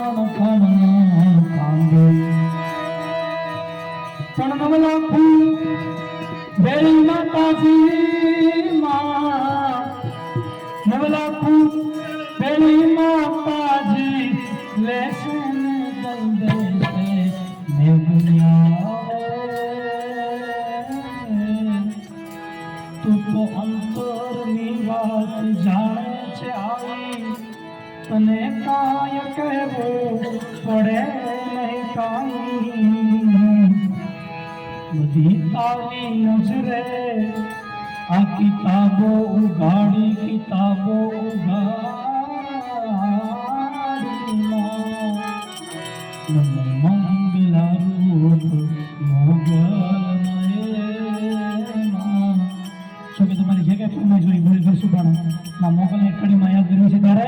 પણ નવલાખું વેળી માતાજી માં નવલાખું વેળી માતાજી લેશે. બધી તારી નજરે આ કિતાબો ઉઘાડી કિતાબો ઉઘાડી મંગલારૂપ મોગલમયમાં શું કે તમારી જે કઈ ફરમાઈશ હોય એ પૂરી કરશું પણ ના મોગલની કડીમાં યાદ કર્યું છે ત્યારે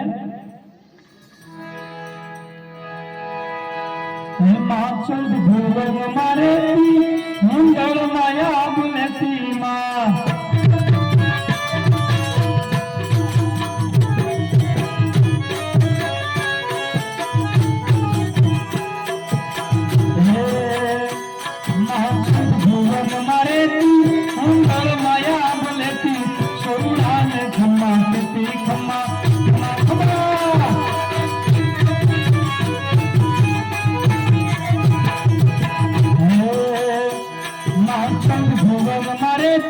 હે માચલ ભુવન મારે મંગળ માયા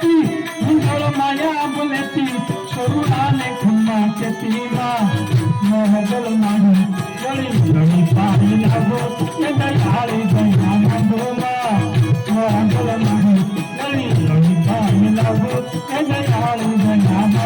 ٿي ماڻهو وري پاڻي لڳو ڪئي آلي بنگا نه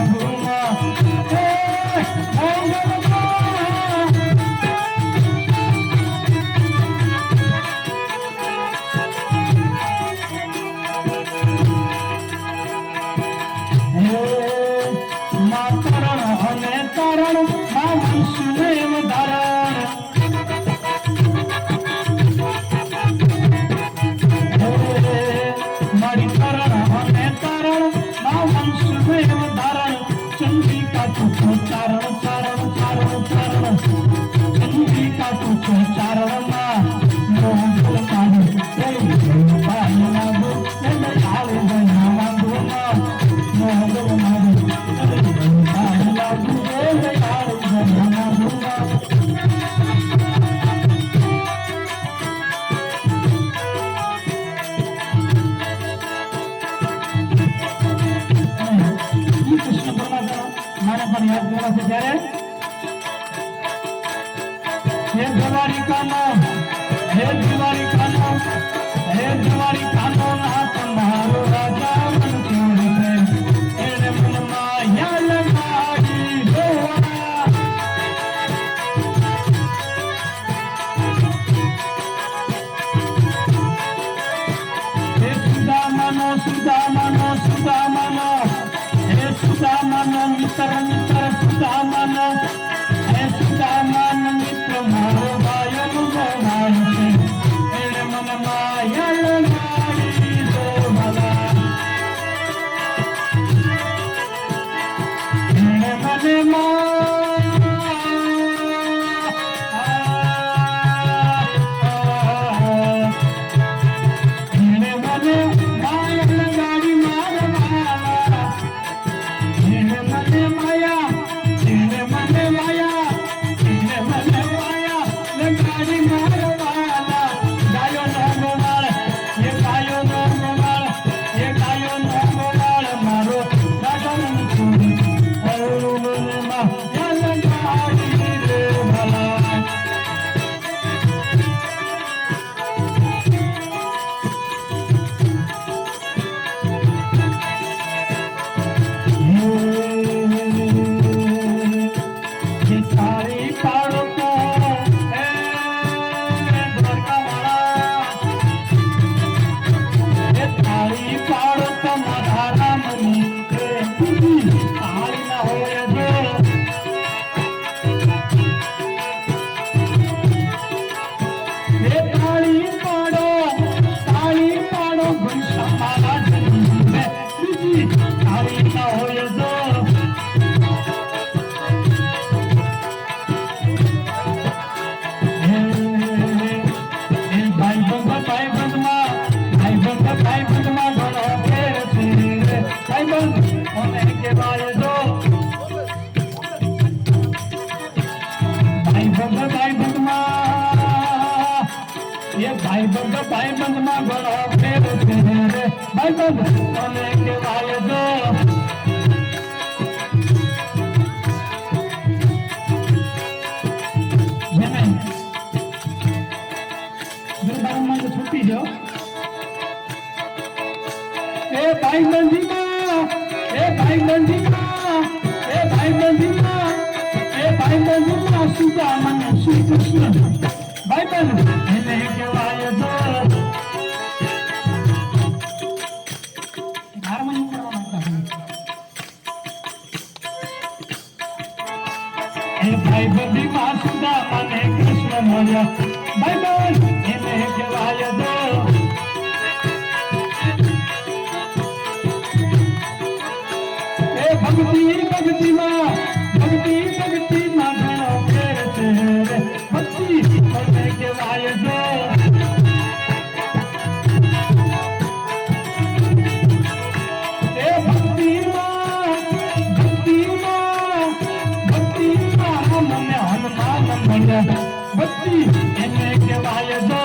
ना बड़ा फिर तेरे बदन अनेक वाले दो छुट्टी जाओ ए भाई मंदी का ए भाई मंदी का ए भाई मंदी का ए भाई मंदी का सुधा मन श्री कृष्ण भाई बहन ભક્તિ ભક્તિ માં ભક્તિ ભક્તિ ભક્તિ એને કહેવાય જો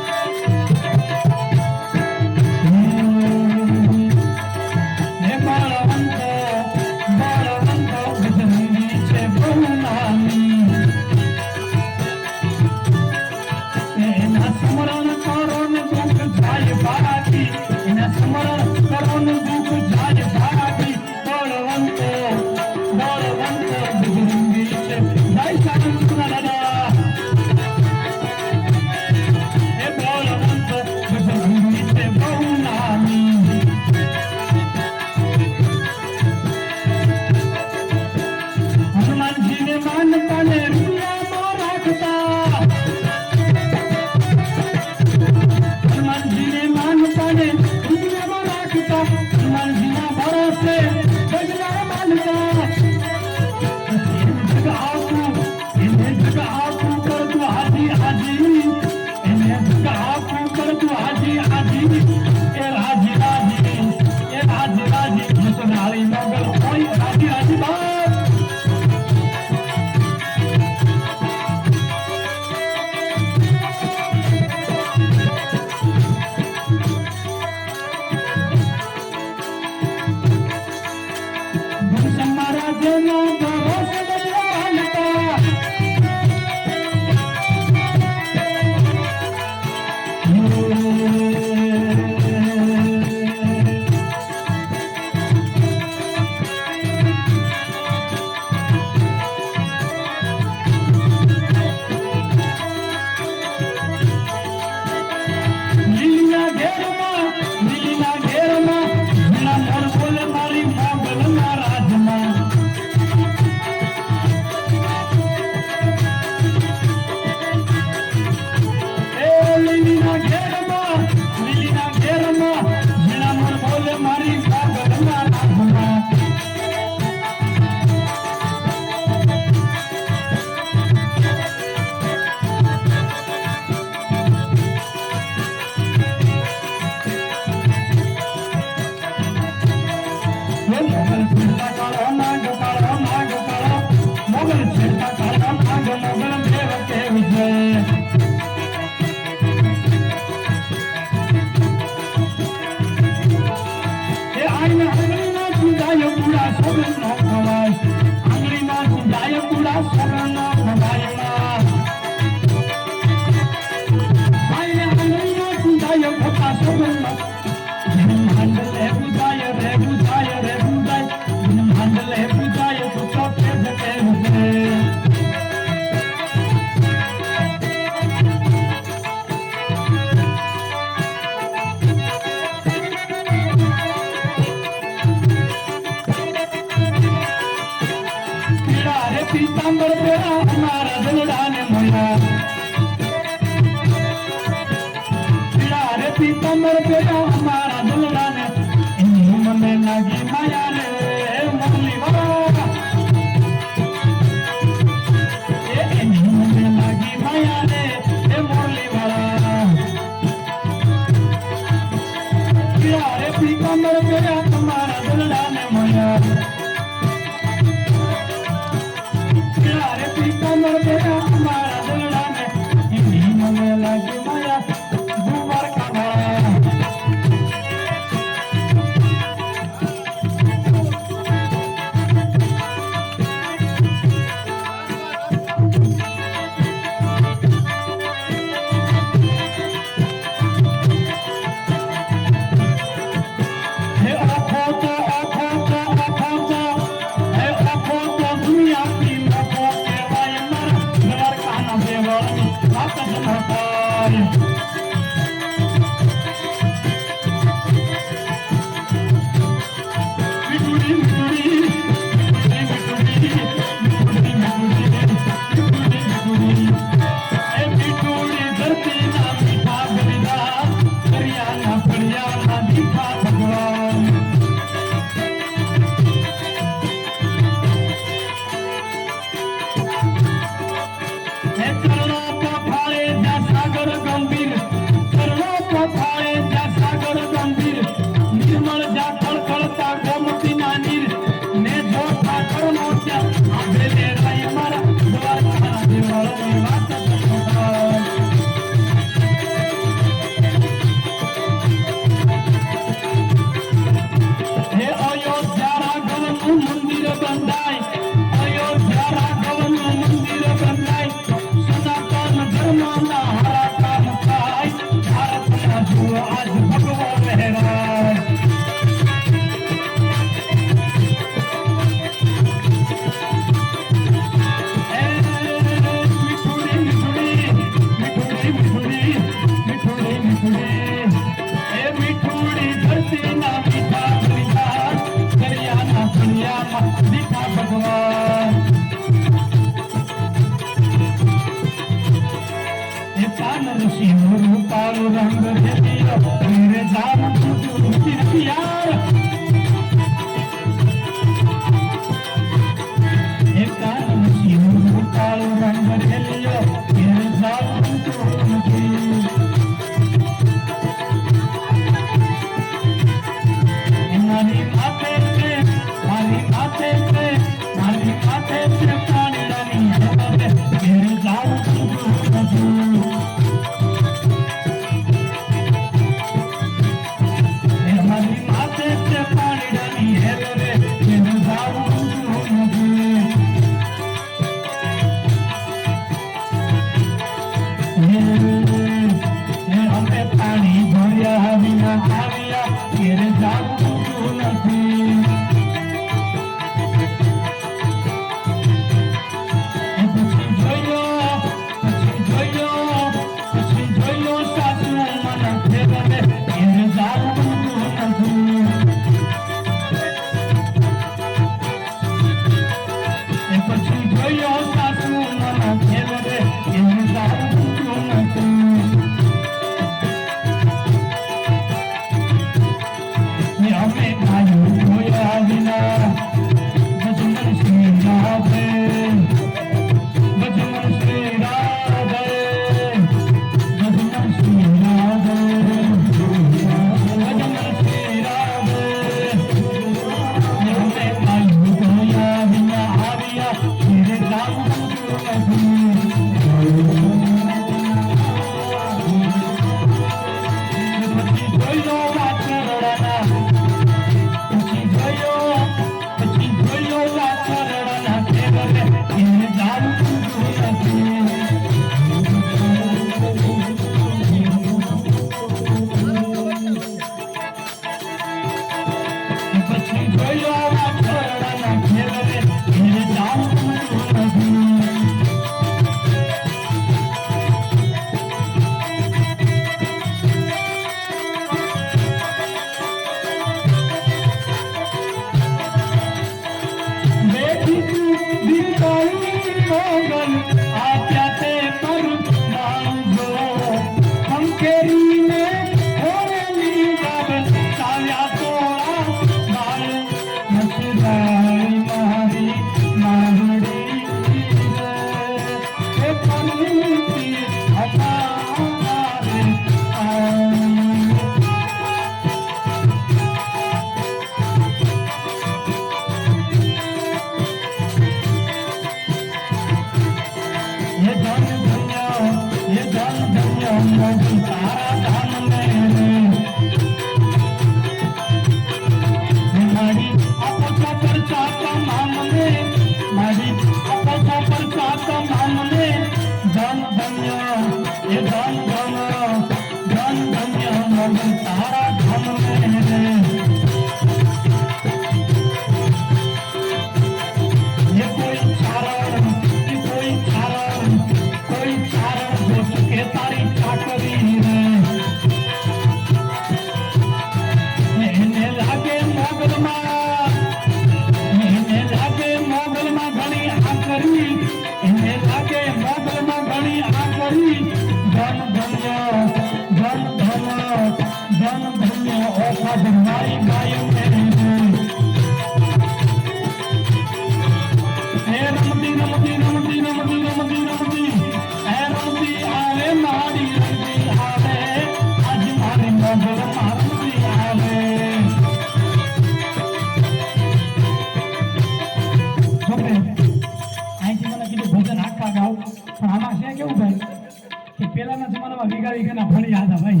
પહેલાના જમાનામાં વીઘા વીઘાના ભણ્યા હતા ભાઈ.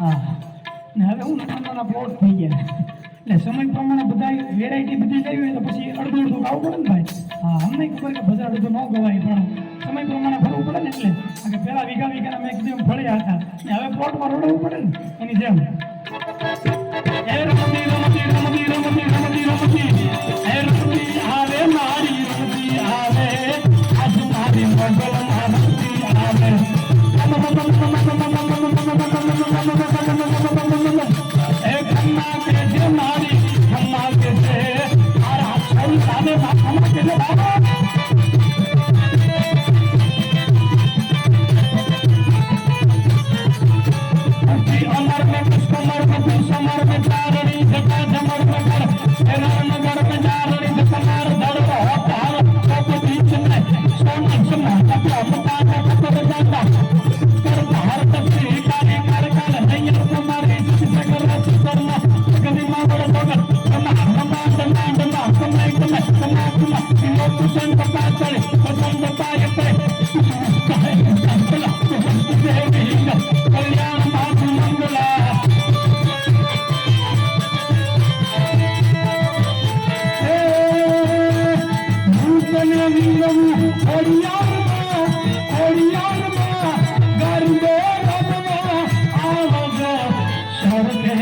હા. ને હવે હું નાના પ્લોટ થઈ ગયા. એટલે સમય પ્રમાણે બધા વેરાયટી બધી લેવી હોય તો પછી અડધું અડધું ગાવું પડે ને ભાઈ. હા, અમને ખબર કે બજાર અડધું ન ગવાય, પણ સમય પ્રમાણે ભરવું પડે ને એટલે. કે પહેલાં વીઘા વીઘાના મેં એકદમ ભળ્યા હતા. ને હવે પ્લોટમાં રડવું પડે ને. એની જેમ.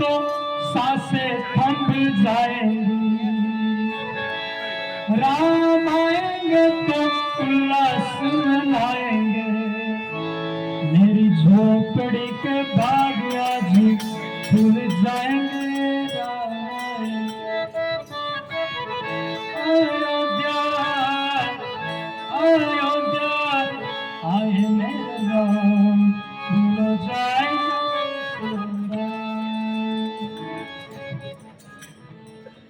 तो साँसें थम जाएँगी